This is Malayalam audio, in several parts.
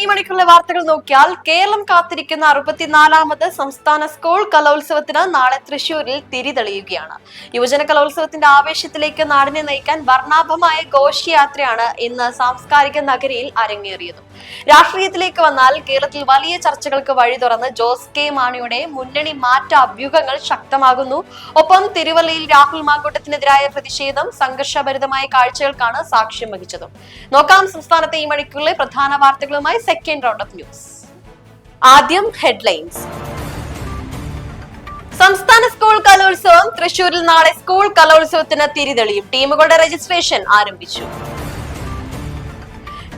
ഈ മണിക്കുള്ള വാർത്തകൾ നോക്കിയാൽ കേരളം കാത്തിരിക്കുന്ന അറുപത്തിനാലാമത് സംസ്ഥാന സ്കൂൾ കലോത്സവത്തിന് നാളെ തൃശൂരിൽ തിരിതെളിയുകയാണ് യുവജന കലോത്സവത്തിന്റെ ആവേശത്തിലേക്ക് നാടിനെ നയിക്കാൻ വർണാഭമായ ഘോഷയാത്രയാണ് ഇന്ന് സാംസ്കാരിക നഗരിയിൽ അരങ്ങേറിയത്. രാഷ്ട്രീയത്തിലേക്ക് വന്നാൽ കേരളത്തിൽ വലിയ ചർച്ചകൾക്ക് വഴി തുറന്ന് ജോസ് കെ മാണിയുടെ മുന്നണി മാറ്റ അഭ്യൂഹങ്ങൾ ശക്തമാകുന്നു. ഒപ്പം തിരുവല്ലയിൽ രാഹുൽ മാങ്കൂട്ടത്തിനെതിരായ പ്രതിഷേധം സംഘർഷഭരിതമായ കാഴ്ചകൾക്കാണ് സാക്ഷ്യം വഹിച്ചത്. നോക്കാം സംസ്ഥാനത്തെ ഈ മണിക്കുള്ള പ്രധാന വാർത്തകളുമായി സെക്കൻഡ് റൗണ്ട് ഓഫ് ന്യൂസ് ആദ്യം ഹെഡ്ലൈൻസ് സംസ്ഥാന സ്കൂൾ കലോത്സവം തൃശൂരിൽ നാളെ സ്കൂൾ കലോത്സവത്തിന് തിരിതെളിയും. ടീമുകളുടെ രജിസ്ട്രേഷൻ ആരംഭിച്ചു.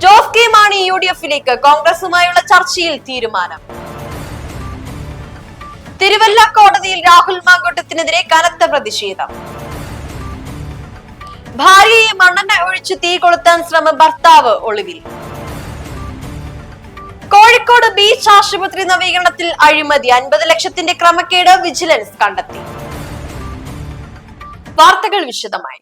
Jose K Mani U D എഫിലേക്ക് കോൺഗ്രസുമായുള്ള ചർച്ചയിൽ തീരുമാനം. തിരുവല്ല കോടതിയിൽ രാഹുൽ മാങ്കൂട്ടത്തിനെതിരെ കനത്ത പ്രതിഷേധം. ഭാര്യയെ മണ്ണെണ്ണ ഒഴിച്ച് തീ കൊളുത്താൻ ശ്രമം ഭർത്താവ് ഒളിവിൽ. കോഴിക്കോട് ബീച്ച് ആശുപത്രി നവീകരണത്തിൽ അഴിമതി. അൻപത് ലക്ഷത്തിന്റെ ക്രമക്കേട് വിജിലൻസ് കണ്ടെത്തി. വാർത്തകൾ വിശദമായി.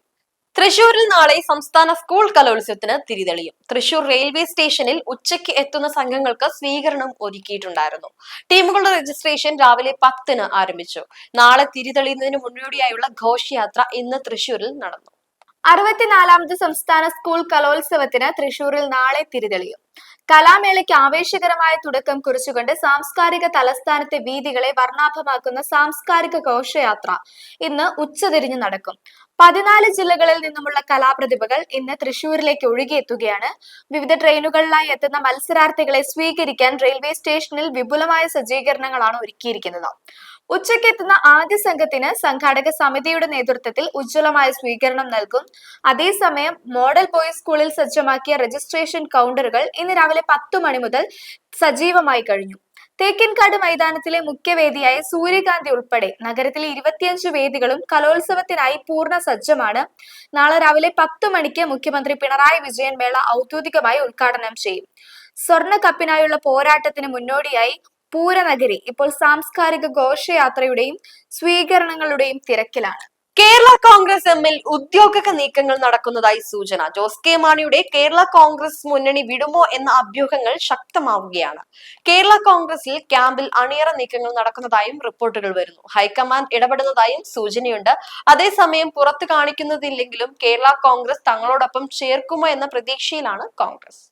തൃശൂരിൽ നാളെ സംസ്ഥാന സ്കൂൾ കലോത്സവത്തിന് തിരിതെളിയും. തൃശൂർ റെയിൽവേ സ്റ്റേഷനിൽ ഉച്ചയ്ക്ക് എത്തുന്ന സംഘങ്ങൾക്ക് സ്വീകരണം ഒരുക്കിയിട്ടുണ്ടായിരുന്നു. ടീമുകളുടെ രജിസ്ട്രേഷൻ രാവിലെ പത്തിന് ആരംഭിച്ചു. നാളെ തിരിതെളിയുന്നതിന് മുന്നോടിയായുള്ള ഘോഷയാത്ര ഇന്ന് തൃശൂരിൽ നടന്നു. അറുപത്തിനാലാമത് സംസ്ഥാന സ്കൂൾ കലോത്സവത്തിന് തൃശൂരിൽ നാളെ തിരിതെളിയും. കലാമേളയ്ക്ക് ആവേശകരമായ തുടക്കം കുറിച്ചുകൊണ്ട് സാംസ്കാരിക തലസ്ഥാനത്തെ വീതികളെ വർണാഭമാക്കുന്ന സാംസ്കാരിക ഘോഷയാത്ര ഇന്ന് ഉച്ചതിരിഞ്ഞ് നടക്കും. പതിനാല് ജില്ലകളിൽ നിന്നുമുള്ള കലാപ്രതിഭകൾ ഇന്ന് തൃശൂരിലേക്ക് ഒഴുകിയെത്തുകയാണ്. വിവിധ ട്രെയിനുകളിലായി എത്തുന്ന മത്സരാർത്ഥികളെ സ്വീകരിക്കാൻ റെയിൽവേ സ്റ്റേഷനിൽ വിപുലമായ സജ്ജീകരണങ്ങളാണ് ഒരുക്കിയിരിക്കുന്നത്. ഉച്ചയ്ക്ക് എത്തുന്ന ആദ്യ സംഘത്തിന് സംഘാടക സമിതിയുടെ നേതൃത്വത്തിൽ ഉജ്ജ്വലമായ സ്വീകരണം നൽകും. അതേസമയം മോഡൽ ബോയ്സ് സ്കൂളിൽ സജ്ജമാക്കിയ രജിസ്ട്രേഷൻ കൗണ്ടറുകൾ ഇന്ന് രാവിലെ പത്തു മണി മുതൽ സജീവമായി കഴിഞ്ഞു. തേക്കിൻകാട് മൈതാനത്തിലെ മുഖ്യവേദിയായ സൂര്യകാന്തി ഉൾപ്പെടെ നഗരത്തിലെ ഇരുപത്തിയഞ്ച് വേദികളും കലോത്സവത്തിനായി പൂർണ സജ്ജമാണ്. നാളെ രാവിലെ പത്ത് മണിക്ക് മുഖ്യമന്ത്രി പിണറായി വിജയൻ മേള ഔദ്യോഗികമായി ഉദ്ഘാടനം ചെയ്യും. സ്വർണ കപ്പിനായുള്ള പോരാട്ടത്തിന് മുന്നോടിയായി പൂരനഗരി ഇപ്പോൾ സാംസ്കാരിക ഘോഷയാത്രയുടെയും സ്വീകരണങ്ങളുടെയും തിരക്കിലാണ്. കേരള കോൺഗ്രസ് എമ്മിൽ ഉദ്യോഗക നീക്കങ്ങൾ നടക്കുന്നതായി സൂചന. ജോസ് കെ മാണിയുടെ കേരള കോൺഗ്രസ് മുന്നണി വിടുമോ എന്ന അഭ്യൂഹങ്ങൾ ശക്തമാവുകയാണ്. കേരള കോൺഗ്രസിൽ ക്യാമ്പിൽ അണിയറ നീക്കങ്ങൾ നടക്കുന്നതായും റിപ്പോർട്ടുകൾ വരുന്നു. ഹൈക്കമാൻഡ് ഇടപെടുന്നതായും സൂചനയുണ്ട്. അതേസമയം പുറത്തു കാണിക്കുന്നതില്ലെങ്കിലും കേരള കോൺഗ്രസ് തങ്ങളോടൊപ്പം ചേർക്കുമോ എന്ന പ്രതീക്ഷയിലാണ് Congress.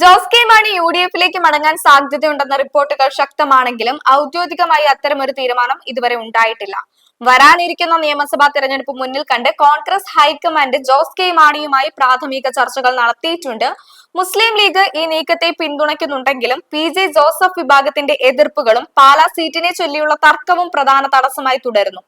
Jose K Mani U D എഫിലേക്ക് മടങ്ങാൻ സാധ്യതയുണ്ടെന്ന റിപ്പോർട്ടുകൾ ശക്തമാണെങ്കിലും ഔദ്യോഗികമായി അത്തരമൊരു തീരുമാനം ഇതുവരെ ഉണ്ടായിട്ടില്ല. വരാനിരിക്കുന്ന നിയമസഭാ തെരഞ്ഞെടുപ്പ് മുന്നിൽ കണ്ട് Congress high command Jose K മാണിയുമായി പ്രാഥമിക ചർച്ചകൾ നടത്തിയിട്ടുണ്ട്. മുസ്ലിം ലീഗ് ഈ നീക്കത്തെ പിന്തുണയ്ക്കുന്നുണ്ടെങ്കിലും പി ജെ ജോസഫ് വിഭാഗത്തിന്റെ എതിർപ്പുകളും പാലാ സീറ്റിനെ ചൊല്ലിയുള്ള തർക്കവും പ്രധാന തടസ്സമായി തുടരുന്നു.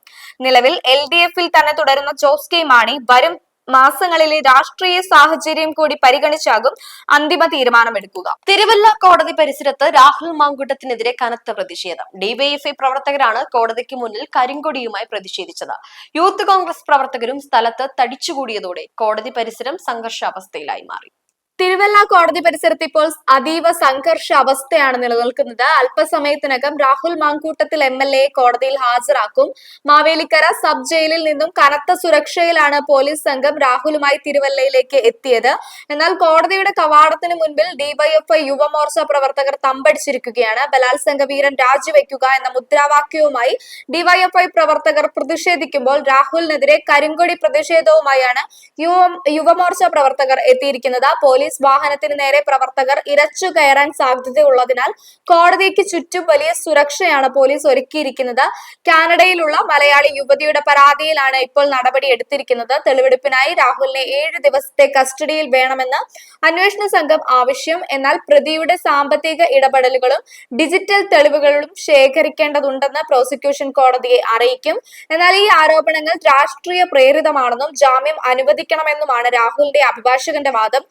നിലവിൽ എൽ ഡി എഫിൽ തന്നെ തുടരുന്ന ജോസ് കെ മാണി വരും മാസങ്ങളിലെ രാഷ്ട്രീയ സാഹചര്യം കൂടി പരിഗണിച്ചാകും അന്തിമ തീരുമാനമെടുക്കുക. തിരുവല്ല കോടതി പരിസരത്ത് രാഹുൽ മാങ്കുട്ടത്തിനെതിരെ കനത്ത പ്രതിഷേധം. ഡിവൈഎഫ്ഐ പ്രവർത്തകരാണ് കോടതിക്ക് മുന്നിൽ കരിങ്കൊടിയുമായി പ്രതിഷേധിച്ചത്. യൂത്ത് കോൺഗ്രസ് പ്രവർത്തകരും സ്ഥലത്ത് തടിച്ചുകൂടിയതോടെ കോടതി പരിസരം സംഘർഷാവസ്ഥയിലായി മാറി. തിരുവല്ല കോടതി പരിസരത്ത് ഇപ്പോൾ അതീവ സംഘർഷ അവസ്ഥയാണ് നിലനിൽക്കുന്നത്. അല്പസമയത്തിനകം Rahul Mamkootathil M L A കോടതിയിൽ ഹാജരാക്കും. മാവേലിക്കര സബ് ജയിലിൽ നിന്നും കനത്ത സുരക്ഷയിലാണ് പോലീസ് സംഘം രാഹുലുമായി തിരുവല്ലയിലേക്ക് എത്തിയത്. എന്നാൽ കോടതിയുടെ കവാടത്തിന് മുൻപിൽ ഡിവൈഎഫ്ഐ യുവമോർച്ച പ്രവർത്തകർ തമ്പടിച്ചിരിക്കുകയാണ്. ബലാത്സംഗ വീരൻ രാജിവെക്കുക എന്ന മുദ്രാവാക്യവുമായി ഡിവൈഎഫ്ഐ പ്രവർത്തകർ പ്രതിഷേധിക്കുമ്പോൾ രാഹുലിനെതിരെ കരിങ്കൊടി പ്രതിഷേധവുമായാണ് യുവ യുവമോർച്ച പ്രവർത്തകർ എത്തിയിരിക്കുന്നത്. പോലീസ് വാഹനത്തിന് നേരെ പ്രവർത്തകർ ഇരച്ചു കയറാൻ സാധ്യതയുള്ളതിനാൽ കോടതിക്ക് ചുറ്റും വലിയ സുരക്ഷയാണ് പോലീസ് ഒരുക്കിയിരിക്കുന്നത്. കാനഡയിലുള്ള മലയാളി യുവതിയുടെ പരാതിയിലാണ് ഇപ്പോൾ നടപടി എടുത്തിരിക്കുന്നത്. തെളിവെടുപ്പിനായി രാഹുലിനെ ഏഴ് ദിവസത്തെ കസ്റ്റഡിയിൽ വേണമെന്ന് അന്വേഷണ സംഘം ആവശ്യം. എന്നാൽ പ്രതിയുടെ സാമ്പത്തിക ഇടപെടലുകളും ഡിജിറ്റൽ തെളിവുകളും ശേഖരിക്കേണ്ടതുണ്ടെന്ന് പ്രോസിക്യൂഷൻ കോടതിയെ അറിയിക്കും. എന്നാൽ ഈ ആരോപണങ്ങൾ രാഷ്ട്രീയ പ്രേരിതമാണെന്നും ജാമ്യം അനുവദിക്കണമെന്നുമാണ് രാഹുലിന്റെ അഭിഭാഷകന്റെ വാദം.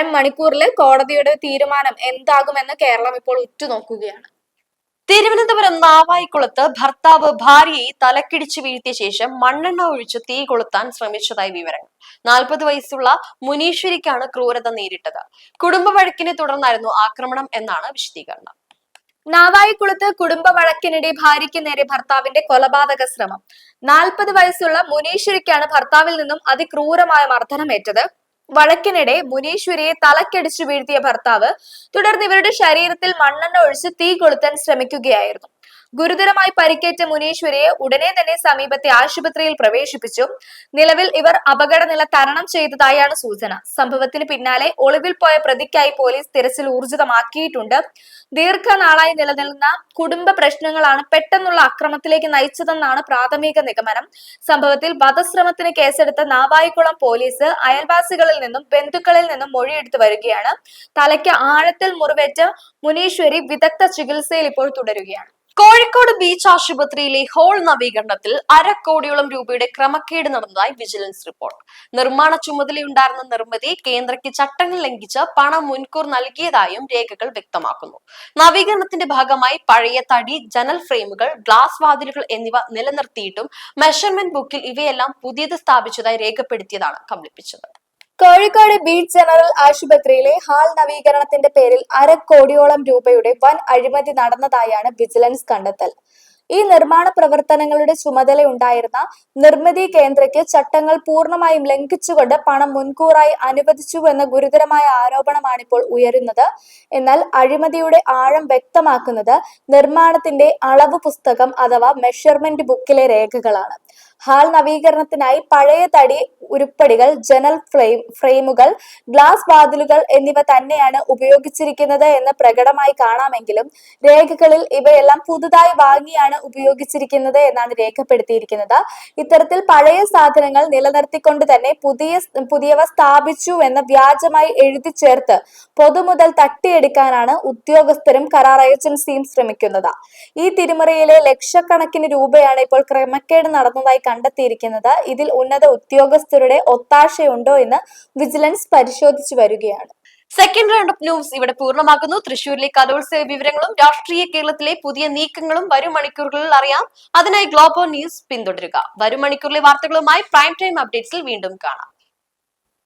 വരും മണിക്കൂറിൽ കോടതിയുടെ തീരുമാനം എന്താകുമെന്ന് കേരളം ഇപ്പോൾ ഉറ്റുനോക്കുകയാണ്. തിരുവനന്തപുരം നാവായിക്കുളത്ത് ഭർത്താവ് ഭാര്യയെ തലക്കിടിച്ച് വീഴ്ത്തിയ ശേഷം മണ്ണെണ്ണ ഒഴിച്ച് തീ കൊളുത്താൻ ശ്രമിച്ചതായി വിവരങ്ങൾ. നാൽപ്പത് വയസ്സുള്ള മുനീശ്വരിക്കാണ് ക്രൂരത നേരിട്ടത്. കുടുംബ വഴക്കിനെ തുടർന്നായിരുന്നു ആക്രമണം എന്നാണ് വിശദീകരണം. നാവായിക്കുളത്ത് കുടുംബ വഴക്കിനിടെ ഭാര്യയ്ക്ക് നേരെ ഭർത്താവിന്റെ കൊലപാതക ശ്രമം. നാൽപ്പത് വയസ്സുള്ള മുനീശ്വരിക്കാണ് ഭർത്താവിൽ നിന്നും അതിക്രൂരമായ മർദ്ദനമേറ്റത്. വഴക്കിനിടെ മുനീശ്വരിയെ തലക്കടിച്ചു വീഴ്ത്തിയ ഭർത്താവ് തുടർന്ന് ഇവരുടെ ശരീരത്തിൽ മണ്ണെണ്ണ ഒഴിച്ച് തീ കൊളുത്താൻ ശ്രമിക്കുകയായിരുന്നു. ഗുരുതരമായി പരിക്കേറ്റ മുനീശ്വരിയെ ഉടനെ തന്നെ സമീപത്തെ ആശുപത്രിയിൽ പ്രവേശിപ്പിച്ചു. നിലവിൽ ഇവർ അപകടനില തരണം ചെയ്തതായാണ് സൂചന. സംഭവത്തിന് പിന്നാലെ ഒളിവിൽ പോയ പ്രതിക്കായി പോലീസ് തിരച്ചിൽ ഊർജിതമാക്കിയിട്ടുണ്ട്. ദീർഘനാളായി നിലനിൽക്കുന്ന കുടുംബ പ്രശ്നങ്ങളാണ് പെട്ടെന്നുള്ള അക്രമത്തിലേക്ക് നയിച്ചതെന്നാണ് പ്രാഥമിക നിഗമനം. സംഭവത്തിൽ വധശ്രമത്തിന് കേസെടുത്ത നാവായിക്കുളം പോലീസ് അയൽവാസികളിൽ നിന്നും ബന്ധുക്കളിൽ നിന്നും മൊഴിയെടുത്തു വരികയാണ്. തലയ്ക്ക് ആഴത്തിൽ മുറിവേറ്റ് മുനീശ്വരി വിദഗ്ധ ചികിത്സയിൽ ഇപ്പോൾ തുടരുകയാണ്. കോഴിക്കോട് ബീച്ച് ആശുപത്രിയിലെ ഹോൾ നവീകരണത്തിൽ അരക്കോടിയോളം രൂപയുടെ ക്രമക്കേട് നടന്നതായി വിജിലൻസ് റിപ്പോർട്ട്. നിർമ്മാണ ചുമതലയുണ്ടായിരുന്ന നിർമ്മിതി കേന്ദ്രയ്ക്ക് ചട്ടങ്ങൾ ലംഘിച്ച് പണം മുൻകൂർ നൽകിയതായും രേഖകൾ വ്യക്തമാക്കുന്നു. നവീകരണത്തിന്റെ ഭാഗമായി പഴയ തടി ജനൽ ഫ്രെയിമുകൾ ഗ്ലാസ് വാതിലുകൾ എന്നിവ നിലനിർത്തിയിട്ടും മെഷർമെന്റ് ബുക്കിൽ ഇവയെല്ലാം പുതിയത് സ്ഥാപിച്ചതായി രേഖപ്പെടുത്തിയതാണ് കബളിപ്പിച്ചത്. കോഴിക്കോട് ബീച്ച് ജനറൽ ആശുപത്രിയിലെ ഹാൾ നവീകരണത്തിന്റെ പേരിൽ അരക്കോടിയോളം രൂപയുടെ വൻ അഴിമതി നടന്നതായാണ് വിജിലൻസ് കണ്ടെത്തൽ. ഈ നിർമ്മാണ പ്രവർത്തനങ്ങളുടെ ചുമതലയുണ്ടായിരുന്ന നിർമ്മിതി കേന്ദ്രയ്ക്ക് ചട്ടങ്ങൾ പൂർണമായും ലംഘിച്ചുകൊണ്ട് പണം മുൻകൂറായി അനുവദിച്ചുവെന്ന ഗുരുതരമായ ആരോപണമാണ് ഇപ്പോൾ ഉയരുന്നത്. എന്നാൽ അഴിമതിയുടെ ആഴം വ്യക്തമാക്കുന്നത് നിർമ്മാണത്തിന്റെ അളവ് പുസ്തകം അഥവാ മെഷർമെന്റ് ബുക്കിലെ രേഖകളാണ്. ഹാൾ നവീകരണത്തിനായി പഴയ തടി ഉരുപ്പടികൾ ജനൽ ഫ്രെയിം ഫ്രെയിമുകൾ ഗ്ലാസ് വാതിലുകൾ എന്നിവ തന്നെയാണ് ഉപയോഗിച്ചിരിക്കുന്നത് എന്ന് പ്രകടമായി കാണാമെങ്കിലും രേഖകളിൽ ഇവയെല്ലാം പുതുതായി വാങ്ങിയാണ് ഉപയോഗിച്ചിരിക്കുന്നത് എന്നാണ് രേഖപ്പെടുത്തിയിരിക്കുന്നത്. ഇത്തരത്തിൽ പഴയ സാധനങ്ങൾ നിലനിർത്തിക്കൊണ്ട് തന്നെ പുതിയ പുതിയവ സ്ഥാപിച്ചു എന്ന് വ്യാജമായി എഴുതി ചേർത്ത് പൊതുമുതൽ തട്ടിയെടുക്കാനാണ് ഉദ്യോഗസ്ഥരും കരാർ ഏജൻസിയും ശ്രമിക്കുന്നത്. ഈ തിരിമറിയിലെ ലക്ഷക്കണക്കിന് രൂപയാണ് ഇപ്പോൾ ക്രമക്കേട് നടന്നതായി കണ്ടെത്തിയിരിക്കുന്നത്. ഇതിൽ ഉന്നത ഉദ്യോഗസ്ഥരുടെ ഒത്താശയുണ്ടോ എന്ന് വിജിലൻസ് പരിശോധിച്ചു വരികയാണ്. സെക്കൻഡ് റൗണ്ട് ഓഫ് ന്യൂസ് ഇവിടെ പൂർണമാക്കുന്നു. തൃശൂരിലെ കലോത്സവ വിവരങ്ങളും രാഷ്ട്രീയ കേരളത്തിലെ പുതിയ നീക്കങ്ങളും വരും മണിക്കൂറുകളിൽ അറിയാം. അതിനായി ഗ്ലോബൽ ന്യൂസ് പിന്തുടരുക. വരും മണിക്കൂറിലെ വാർത്തകളുമായി പ്രൈം ടൈം അപ്ഡേറ്റ്സിൽ വീണ്ടും കാണാം.